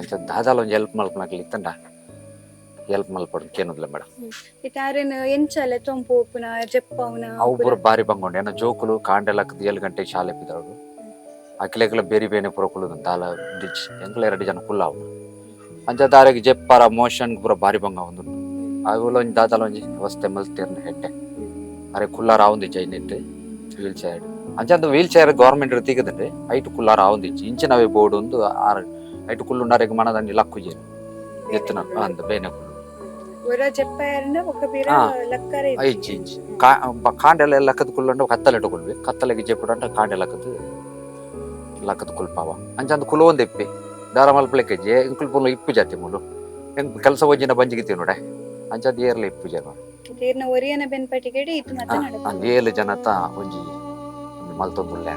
Speaker 3: ಅಂಚ ದಾದಾಲ ಒಂದು ಹೆಲ್ಪ್ ಮಲ್ಪನಕ್ಲಿ ಇತ್ತಂಡ ಹೆಲ್ಪ್ ಮಲ್ಪಡು ಕೇನುದ್ಲ ಮೇಡಮ್
Speaker 1: ಇದಾರೆನ್ ಎಂಚಲೆ ತೊಂಪು ಉಪ್ಪುನ ಜಪ್ಪವನ
Speaker 3: ಅವು ಪೂರ ಬಾರಿ ಬಂಗೊಂಡೆ ಏನ ಜೋಕುಲು ಕಾಂಡೆಲಕ್ಕದ ಏಳು ಗಂಟೆ ಶಾಲೆ ಬಿದ್ದವಳು ಅಕ್ಲೆಗ್ಲ ಬೇರೆ ಬೇನೆ ಪೂರ ಕುಲ್ಲುದು ದಾಲ ಡಿಚ್ ಎಂಕ್ಲ ಎರಡು ಜನ ಕುಲ್ಲ ಅವು ಅಂಚ ದಾರಿಗೆ ಜೆಪ್ಪರ ಮೋಷನ್ ಪೂರ ಬಾರಿ ಬಂಗ ಒಂದು ಅವುಲ ಒಂಜಿ ದಾದಾಲ ಒಂಜಿ ವ್ಯವಸ್ಥೆ ಮಲ್ತಿರ್ನ ಹೆಡ್ಡೆ ಅರೆ ಕುಲ್ಲಾರ ಆವುಂದಿ ಜೈನಿಟ್ಟು ವೀಲ್ ಚೇರ್ ಅಂಚಂದು ವೀಲ್ ಚೇರ್ ಗೌರ್ಮೆಂಟ್ ತೆಗೆದ್ರೆ ಐಟು ಕುಲ್ಲಾರ ಆವುಂದಿ ಇಂಚಿನವೇ ಬೋರ್ಡ್ ಒಂದು ಆರು ಐಟು ಕುಲ್ಲುಂಡಾರೆಗ್ ಮನದಂಡಿ ಲಕ್ಕುಜಿ ಎತ್ತನ ಅಂದ ಬೇನೆ ಕುಲ್ಲು ಐಜಿ ಇಂಚಿ ಕಾ ಬ- ಕಾಂಡೆಲ ಲಕ್ಕದ ಕುಲ್ಲಂಡ ಕತ್ತಲೆ ಇಟ್ಟುಕೊಳ್ವಿ ಕತ್ತಲೆಗೆ ಜೆಪ್ಪುಡಂಟ ಕಾಂಡೆ ಲಕ್ಕದ ಲಕ್ಕದ ಕುಲ್ಪಾವ ಅಂಚಂದು ಕುಲು ಒಂದು ಎಪ್ಪಿ. ದಾರ ಮಲ್ಪಲೆಕ್ಕೆ ಜೆ ಇಂಕುಲ್ ಪುಲ್ಲ ಇಪ್ಪು ಜಾತಿ ಮುಲು. ಎಂಕ್ ಕೆಲಸ ಒಜ್ಜಿನ ಬಂಜಿಗೆ ತಿನ್ನೋಡೆ ಅಂಚಂದು ಏರ್ಲ ಇಪ್ಪು ಜನ.
Speaker 1: ತೀರ್ನ ಒರಿಯನ ಬೆನ್ಪಟ್ಟಿಗೆಡಿ ಇತ್ತು ಮಾತನಾಡುದು
Speaker 3: ಅಂದ್ ಏಳು ಜನ ಒಂಜಿ ಮಲ್ತೊಂದುಲ್ಲೆ.